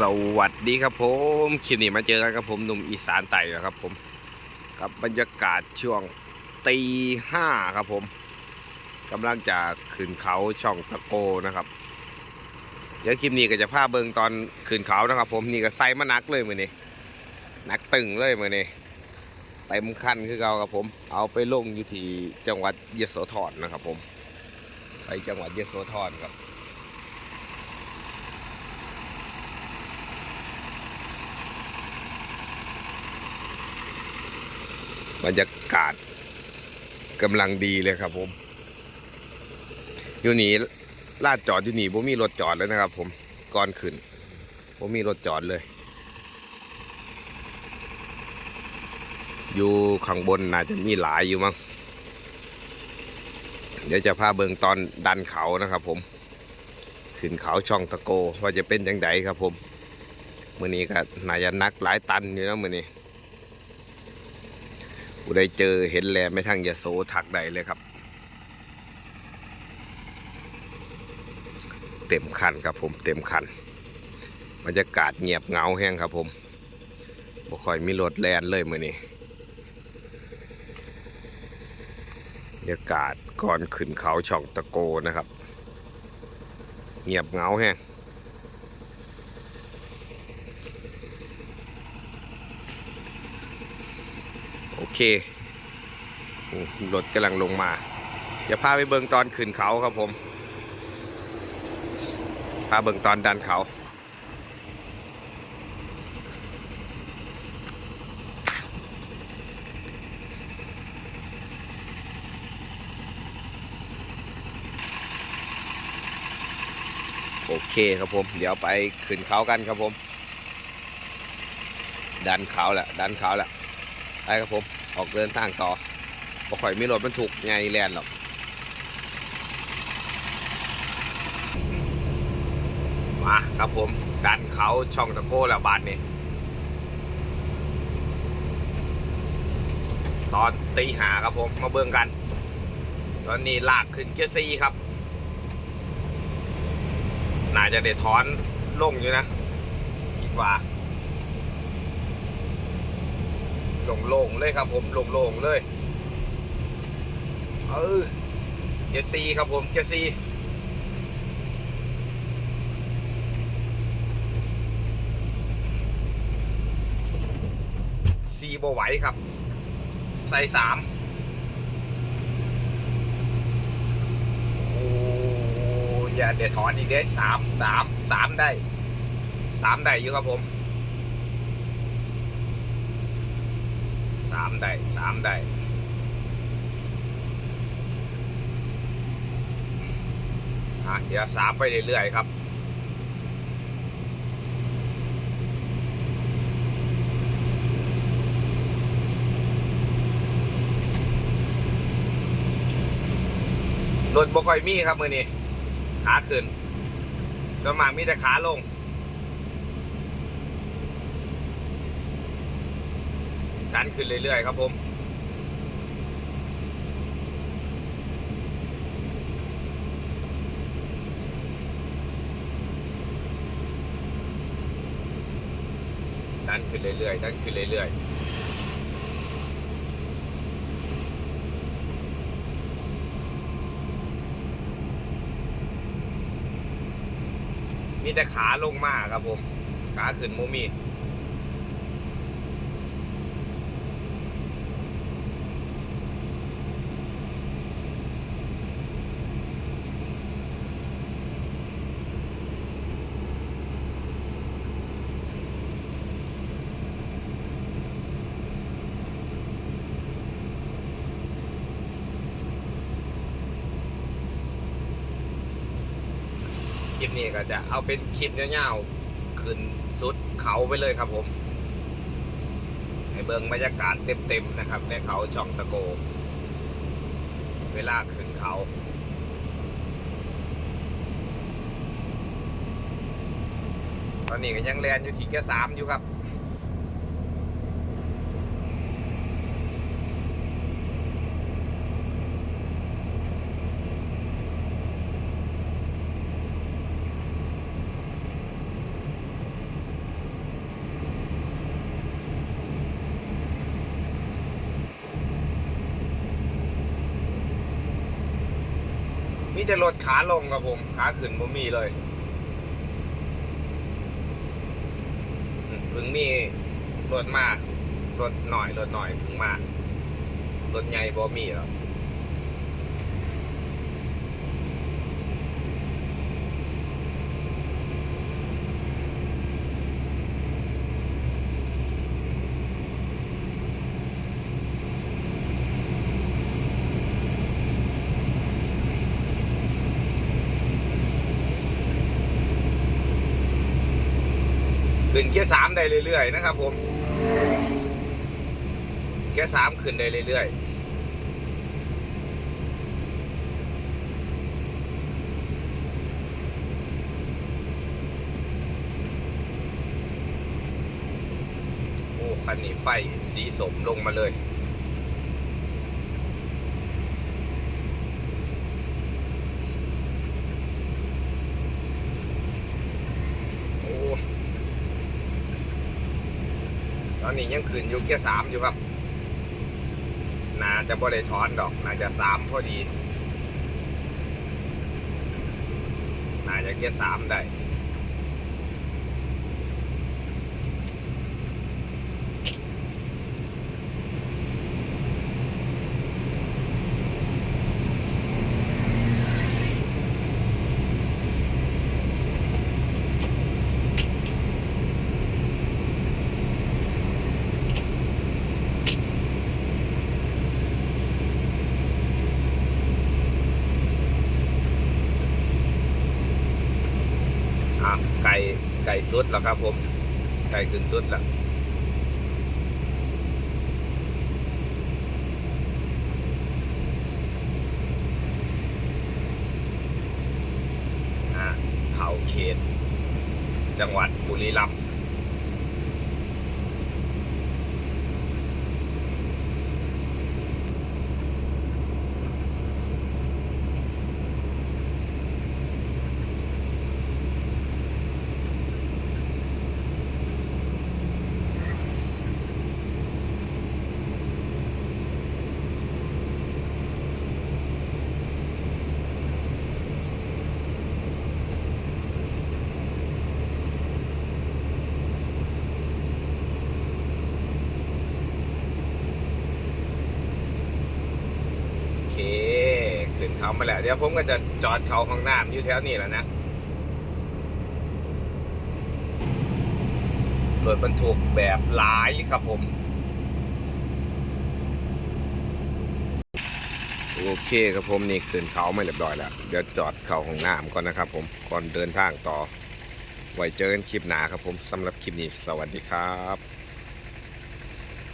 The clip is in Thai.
สวัสดีครับผมคลิปนี้มาเจอกันกับผมหนุ่มอีสานไต่นะครับผมกับบรรยากาศช่วงตีห้าครับผมกำลังจะขึ้นเขาช่องตะโกนะครับ เดี๋ยวคลิปนี้ก็จะพาเบิงตอนขึ้นเขานะครับ ผมนี่ก็ใส่มานักเลยมือนี้นักตึงเลยมือนี้เต็มคันคือเก่าครับผม เอาไปลงอยู่ที่จังหวัดยโสธรนะครับผม ไปจังหวัดยโสธรครับ บรรยากาศกำลังดีเลยครับ ผม อยู่นี่ลาดจอดอยู่นี่ผมมีรถจอดแล้วนะครับ ผมก่อนขึ้นผมมีรถจอดเลย อยู่ข้างบนน่าจะมีหลายอยู่มั้งเดี๋ยวจะพาเบิงตอนดันเขานะครับ ผม ขึ้นเขาช่องตะโกว่าจะเป็นยังไงครับ ผมมือนี้ก็น่าจะนักหลายตันอยู่นะมือนี้ ผู้ใดเจอเห็นแลไม่ทั้งยาโสถักใดเลยครับ เต็มคันครับผมเต็มคันบรรยากาศเงียบเงาแห้งครับผมบ่ค่อยมีรถแลนเลยมือนี้บรรยากาศก่อนขึ้นเขาช่องตะโกนะครับ เงียบเงาแห้ง เคอืมรถกำลังลงมา เดี๋ยวพาไปเบิงตอนขึ้นเขาครับผม พาเบิงตอนดันเขาโอเคครับผม เดี๋ยวไปขึ้นเขากันครับผม ดันเขาแหละดันเขาแหละไปครับผม ออกเดินทางต่อบ่ค่อยมีรถบรรทุกไงแลนหรอกมาครับผม ดันเขาช่องตะโก้แล้วบานนี้ตอนตีหาครับผม มาเบิ่งกัน ตอนนี้ลากขึ้นเกียร์ซีครับ น่าจะได้ถอนลงอยู่นะ คิดว่า โล่งๆเลยครับผมโล่งๆเลย เออเจซีครับผมเจซีซีบไหวครับ ใส่สามโอ้อย่าเดี๋ยวถอนอีกเด้สามสามสามได้สามได้อยู่ครับผม สามได้สามได้อะเดี๋ยวสามไปเรื่อยๆครับรถบ่ค่อยมีครับมือนี้ขาขึ้นสวนมากมีแต่ขาลง ดันขึ้นเรื่อยๆครับผมดันขึ้นเรื่อยๆดันขึ้นเรื่อยๆมีแต่ขาลงมาครับผม ขาขึ้นโมมี ลิปนี้ก็จะเอาเป็นคลิปยาวๆขึ้นสุดเขาไปเลยครับผมให้เบิงบรรยากาศเต็มๆนะครับ ในเขาช่องตะโก เวลาขึ้นเขาตอนนี้ก็ยังแลนอยู่ที่แค่สามอยู่ครับ แต่รถขาลงครับผม ขาขึ้นบ่มีเลยพึ่งมีรถมารถหน่อยรถหน่อยพึ่งมารถใหญ่บ่มีแล้ว ขึ้นเกียร์สามได้เรื่อยๆนะครับผมเกียร์สามขึ้นได้เรื่อยๆโอ้คันนี้ไฟสีสมลงมาเลย โอ้ ตอนนี้ยังขึ้นอยู่เกียร์สามอยู่ครับน่าจะบริถอนดอกน่าจะสามพอดีน่าจะเกียร์สามได้ อะไก่ไก่สุดแล้วครับผม ไก่ขึ้นสุดแล้วอะเขาเขต จังหวัดบุรีรัมย์โอเค ขึ้นเขามาแล้ว เดี๋ยวผมก็จะจอดเขาห้องน้ำอยู่แถวนี้แหล้วนะรถบรรทุกแบบหลายครับผม โอเคครับผมนี่ขึ้นเขาไม่เรียบร้อยแล้ว เดี๋ยวจอดเขาห้องน้ำก่อนนะครับผมก่อนเดินทางต่อ ไว้เจอกันคลิปหนาครับผมสำหรับคลิปนี้สวัสดีครับ